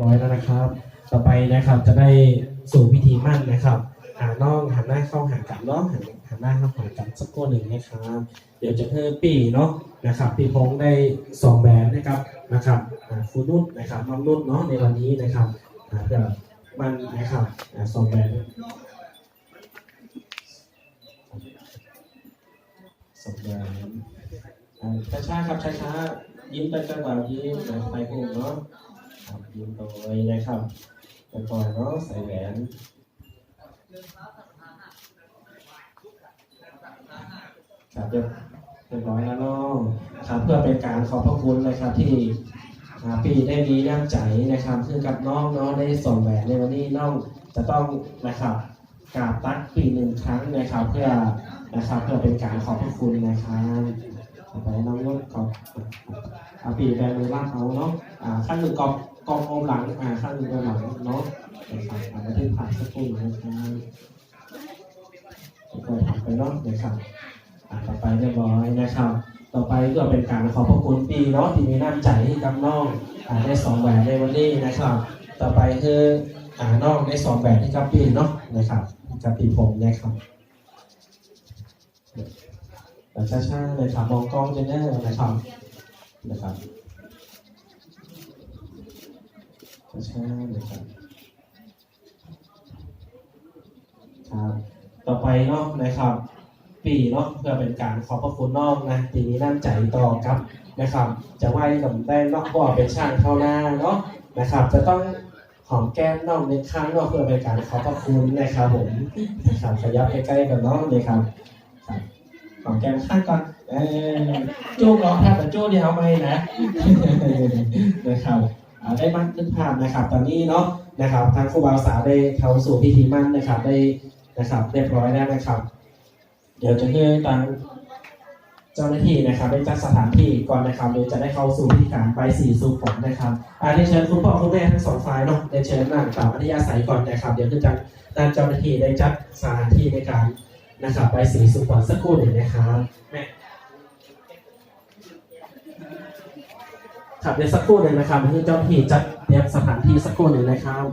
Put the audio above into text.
ร้อยแล้วนะครับ ต่อไปนะครับจะได้สู่พิธีมั่นนะครับอ่าน้องหันหน้าเข้าหากันเนาะหันหันหน้าเข้าหากันสักก้อนหนึ่งนะครับ เดี๋ยวจะเพิ่มปีเนาะนะครับปีพงได้สองแบบนะครับนะครับฟูนุ่นนะครับน้องนุ่นเนาะในวันนี้นะครับเดี๋ยวมันนะครับสองแบบสองแบบอ่าช้าๆครับช้าๆยิ้มไปจังหวะยิ้มไปพุ่งเนาะ ครับยิ้มโดยนะครับค่อยๆเนาะใส่แหวนครับเดี๋ยวเรียบร้อยแล้วเนาะครับเพื่อเป็นการขอบพระคุณนะครับที่อ่าปีได้มีน้ำใจนะครับ คือกับน้องเนาะได้ส่งแหวนในวันนี้น้องจะต้องนะครับกราบตักปีหนึ่งครั้งนะครับ เพื่อนะครับเพื่อเป็นการขอบพระคุณนะครับต่อไปน้องนุ่นขอบอาปีแบมือล่างเขาเนาะ อ่าขั้นหนึ่งกองกองโอมหลังอ่าขั้นหนึ่งโอมหลังเนาะนะครับอ่ามาถึงผ่านสักครู่นะครับก็ทำไปเนาะนะครับอ่าต่อไปเรียบร้อยนะครับ ต่อไปก็เป็นการขอพระคุณปีเนาะที่มีน้ำใจให้กับน้องอ่าได้สองแหวนในวันนี้นะครับ ต่อไปคืออ่าน้องได้สองแหวนให้กับปีเนาะนะครับกับปีผมนะครับแบบช้าๆเลยครับมองกล้องเจนเนอร์นะครับนะครับ ช้าๆเลยครับครับ ต่อไปเนาะนะครับ ปีเนาะเพื่อเป็นการขอบพระคุณน้องนะปีนี้น้ำใจต่อครับนะครับ จะไหว้กับได้นอกบ่อเป็นช่างเท่าหน้าเนาะนะครับ จะต้องหอมแก้มน้องในครั้งเนาะเพื่อเป็นการขอบพระคุณนะครับผมนะครับขยับใกล้ๆกันเนาะเลยครับครับหอมแก้มข้างก่อนเออจู้เนาะถ้าแต่จู้เดียวไม่นะนะครับอ่า ได้มั่นขึ้นภาพนะครับ ตอนนี้เนาะนะครับทางครูบาสาได้เข้าสู่พิธีมั่นนะครับ ได้นะครับเรียบร้อยแล้วนะครับ เดี๋ยวจะให้ทางเจ้าหน้าที่นะครับได้จัดสถานที่ก่อนนะครับโดยจะได้เข้าสู่พิธีการใบสีสู่ผลนะครับอาเรียนเชิญคุณพ่อคุณแม่ทั้งสองฝ่ายเนาะเรียนเชิญนั่งตามอัธยาศัยก่อนนะครับ เดี๋ยวคือจะด้านเจ้าหน้าที่ได้จัดสถานที่ในการนะครับใบสีสู่ผลสักครู่หนึ่งนะครับแม่ ครับเดี๋ยวสักครู่หนึ่งนะครับให้เจ้าหน้าที่จัดเตรียมสถานที่สักครู่หนึ่งนะครับ